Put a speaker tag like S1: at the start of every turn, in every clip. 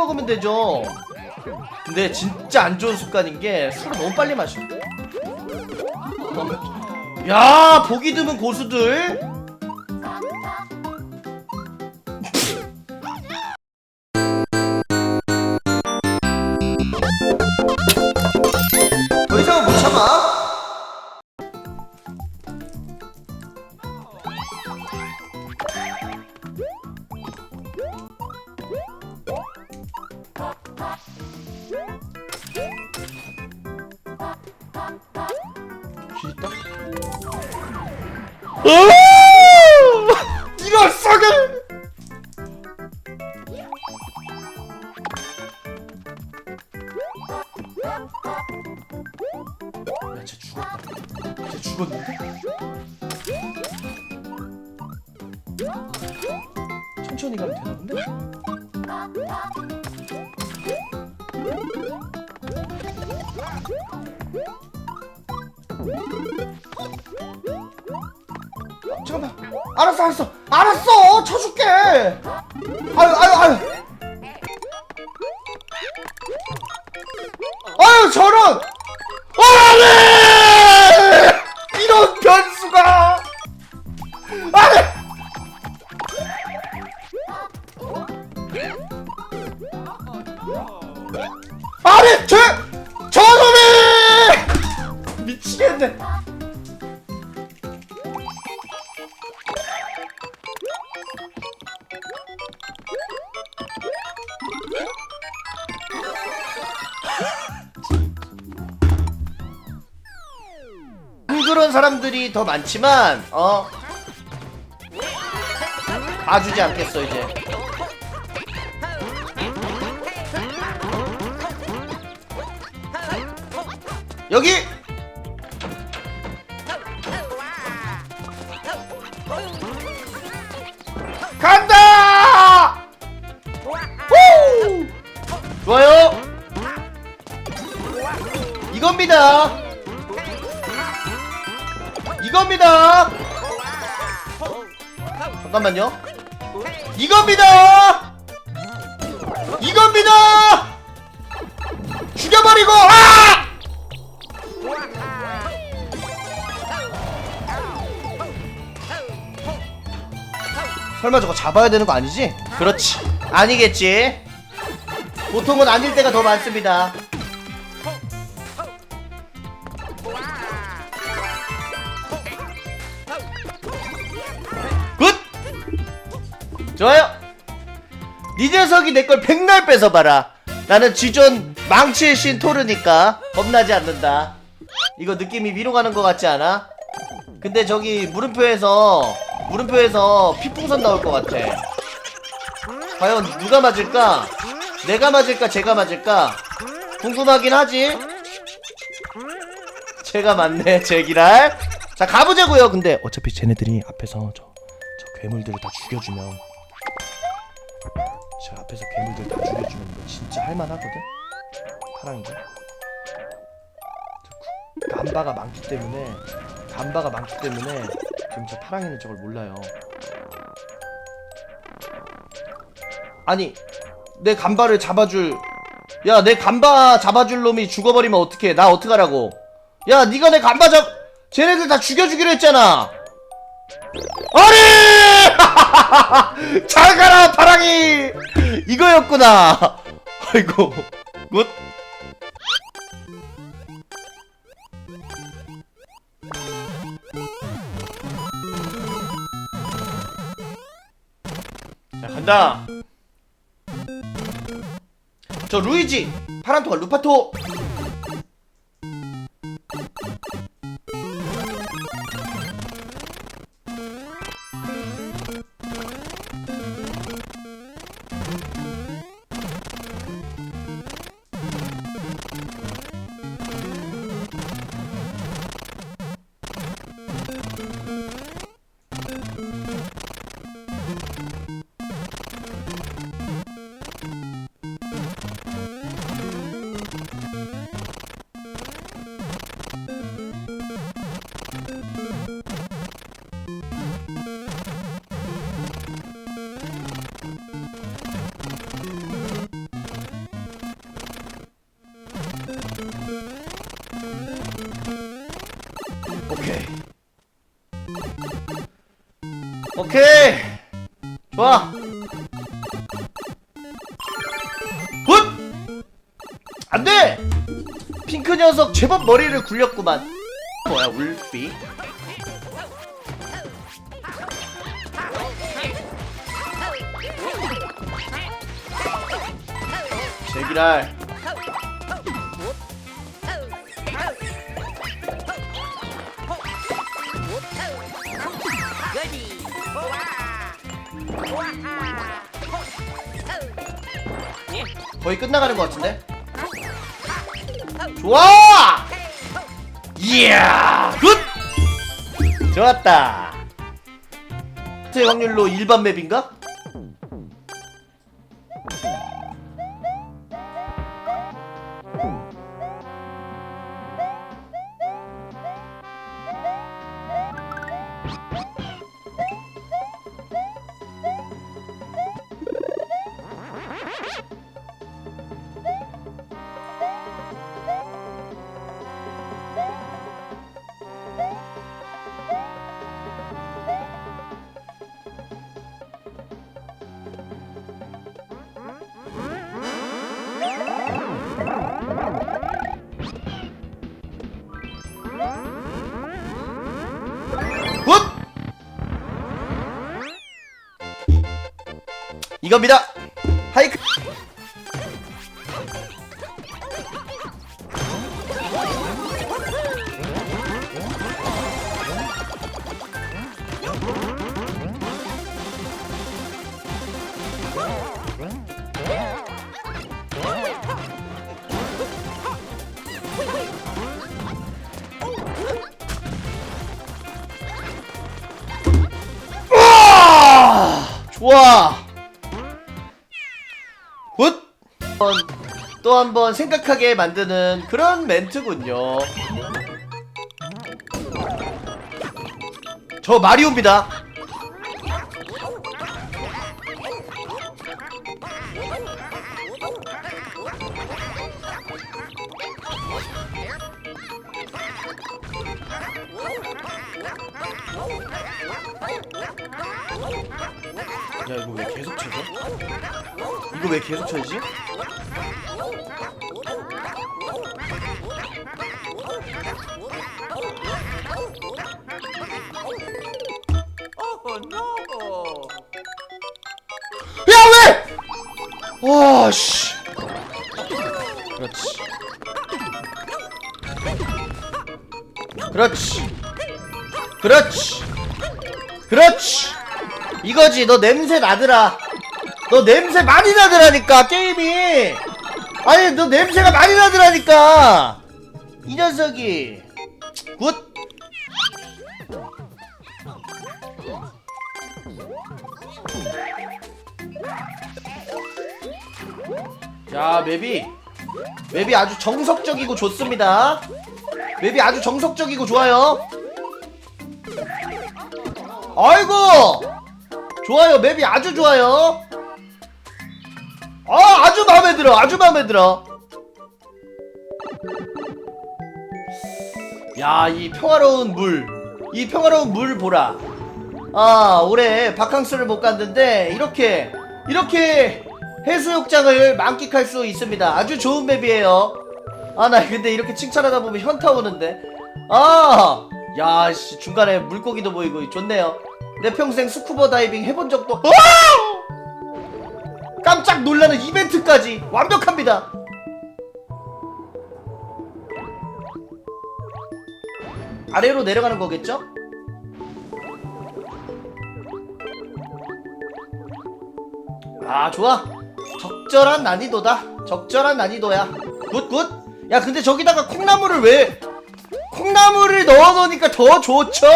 S1: 먹으면 되죠. 근데 진짜 안 좋은 습관인 게 술을 너무 빨리 마셔. 어. 야 보기 드문 고수들. 이럴 썩을! 야, 쟤 죽었다. 쟤 죽었는데? 천천히 가면 되나 본데? 잠깐만. 알았어, 알았어. 알았어! 쳐줄게! 아유, 아유, 아유. 안 그런 사람들이 더 많지만 어? 봐주지 않겠어 이제. 여기 이겁니다. 잠깐만요. 이겁니다. 이겁니다. 죽여버리고 아! 설마 저거 잡아야 되는 거 아니지? 그렇지. 아니겠지. 보통은 아닐 때가 더 많습니다. 좋아요! 니 녀석이 내 걸 백날 뺏어봐라. 나는 지존 망치의 신 토르니까 겁나지 않는다. 이거 느낌이 위로 가는 것 같지 않아? 근데 저기 물음표에서 물음표에서 피풍선 나올 것 같아. 과연 누가 맞을까? 내가 맞을까? 제가 맞을까? 궁금하긴 하지. 제가 맞네, 제기랄. 자, 가보자고요. 근데 어차피 쟤네들이 앞에서 저, 저 괴물들을 다 죽여주면 저 앞에서 괴물들 다 죽여주면 이거 진짜 할만하거든. 파랑이가. 간바가 많기 때문에 간바가 많기 때문에 지금 저 파랑이는 저걸 몰라요. 아니 내 간바를 잡아줄 야 내 간바 잡아줄 놈이 죽어버리면 어떡해 나 어떡하라고 야 네가 내 간바 잡 쟤네들 다 죽여주기로 했잖아 아니 잘 가라 파랑이 이거였구나 아이고 굿 자, 간다. 저 루이지, 파란토가 루파토. 오케이. 좋아. 굿! 안돼! 핑크 녀석 제법 머리를 굴렸구만. 뭐야 울비 제기랄 거의 끝나가는 것 같은데? 좋아! 이야! 굿! 좋았다. 제 확률로 일반 맵인가? 이겁니다. 또 한번 생각하게 만드는 그런 멘트군요. 저 마리오입니다. 야 이거 왜 계속 쳐져? 이거 왜 계속 쳐지지? 왜? 와 씨. 그렇지. 그렇지. 그렇지. 그렇지. 이거지 너 냄새 나더라 너 냄새 많이 나더라니까 게임이 아니 너 냄새가 많이 나더라니까 이 녀석이 굿 자, 맵이 맵이 아주 정석적이고 좋습니다. 맵이 아주 정석적이고 좋아요. 아이고! 좋아요. 맵이 아주 좋아요. 아, 아주 마음에 들어. 아주 마음에 들어. 야, 이 평화로운 물. 이 평화로운 물 보라. 아, 올해 바캉스를 못 갔는데 이렇게 이렇게 해수욕장을 만끽할 수 있습니다. 아주 좋은 맵이에요. 아, 나 근데 이렇게 칭찬하다 보면 현타 오는데. 아, 야, 씨, 중간에 물고기도 보이고 좋네요. 내 평생 스쿠버 다이빙 해본 적도. 아! 깜짝 놀라는 이벤트까지 완벽합니다. 아래로 내려가는 거겠죠? 아 좋아 적절한 난이도다. 적절한 난이도야. 굿굿. 야 근데 저기다가 콩나물을 왜 콩나물을 넣어놓으니까 더 좋죠?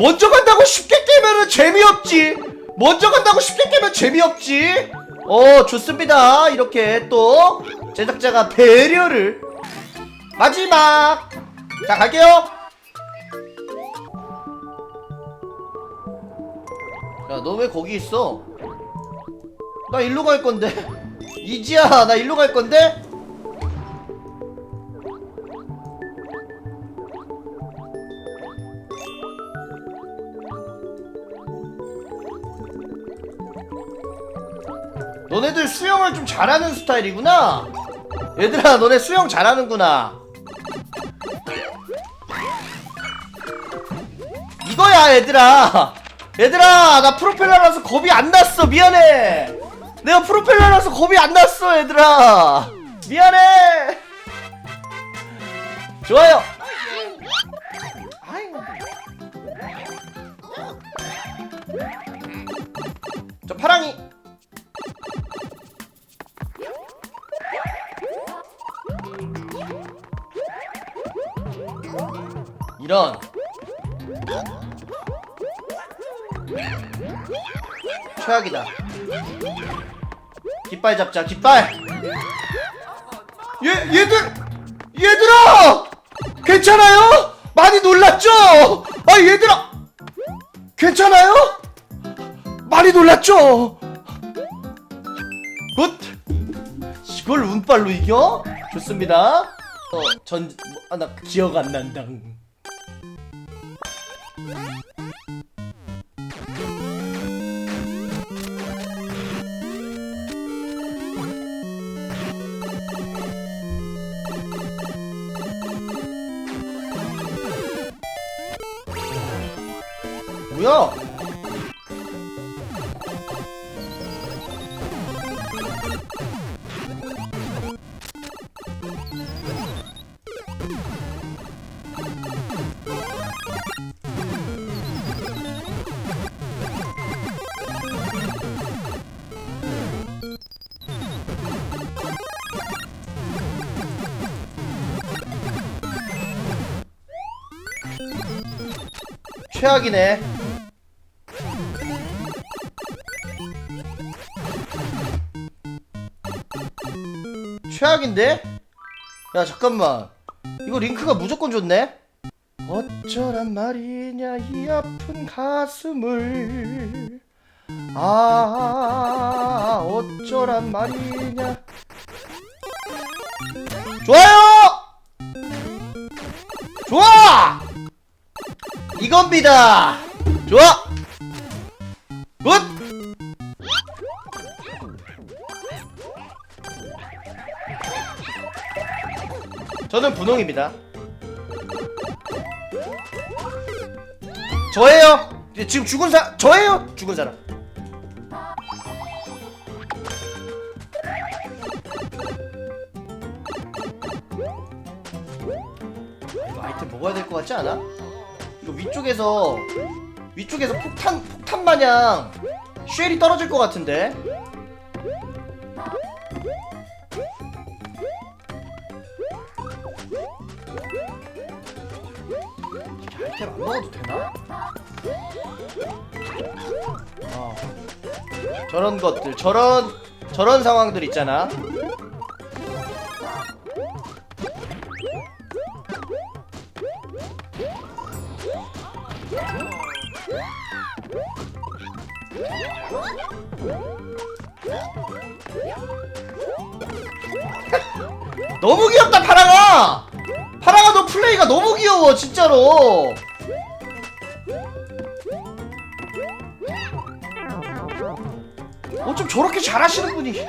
S1: 먼저 간다고 쉽게 깨면은 재미없지. 먼저 간다고 쉽게 깨면 재미없지. 어 좋습니다. 이렇게 또 제작자가 배려를. 마지막. 자 갈게요 야 너 왜 거기 있어? 나 일로 갈 건데 이지야 나 일로 갈 건데? 너네들 수영을 좀 잘하는 스타일이구나 얘들아 너네 수영 잘하는구나 이거야 얘들아 얘들아 나 프로펠러라서 겁이 안 났어. 미안해. 내가 프로펠러라서 겁이 안 났어 얘들아. 미안해. 좋아요. 저 파랑이. 이런 최악이다 깃발 잡자 깃발 얘 얘들 얘들아 괜찮아요? 많이 놀랐죠? 아 얘들아 괜찮아요? 많이 놀랐죠? 굿 이걸 운빨로 이겨? 좋습니다 어, 전, 뭐, 아, 나 기억 안 난다. 뭐야? 최악이네. 최악인데? 야 잠깐만 이거 링크가 무조건 좋네? 어쩌란 말이냐 이 아픈 가슴을 아 어쩌란 말이냐 좋아요! 좋아! 이겁니다 좋아! 굿! 저는 분홍입니다. 저예요. 지금 죽은 사 저예요. 죽은 사람. 이거 아이템 먹어야 될 것 같지 않아? 이거 위쪽에서 위쪽에서 폭탄 폭탄 마냥 쉘이 떨어질 것 같은데. 저런 것들, 저런 저런 상황들 있잖아. 너무 귀엽다 파랑아! 파랑아 너 플레이가 너무 귀여워 진짜로 어쩜 저렇게 잘하시는 분이?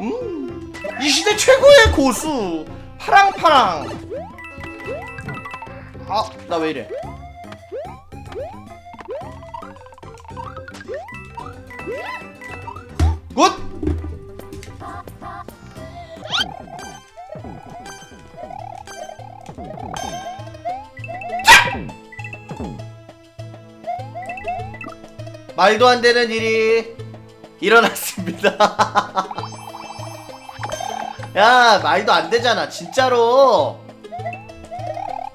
S1: 음, 이 시대 최고의 고수. 파랑파랑. 아 나 왜 이래? 굿! 말도 안 되는 일이 일어났습니다. 야, 말도 안 되잖아, 진짜로.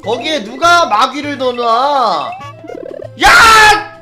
S1: 거기에 누가 마귀를 넣어놔? 야!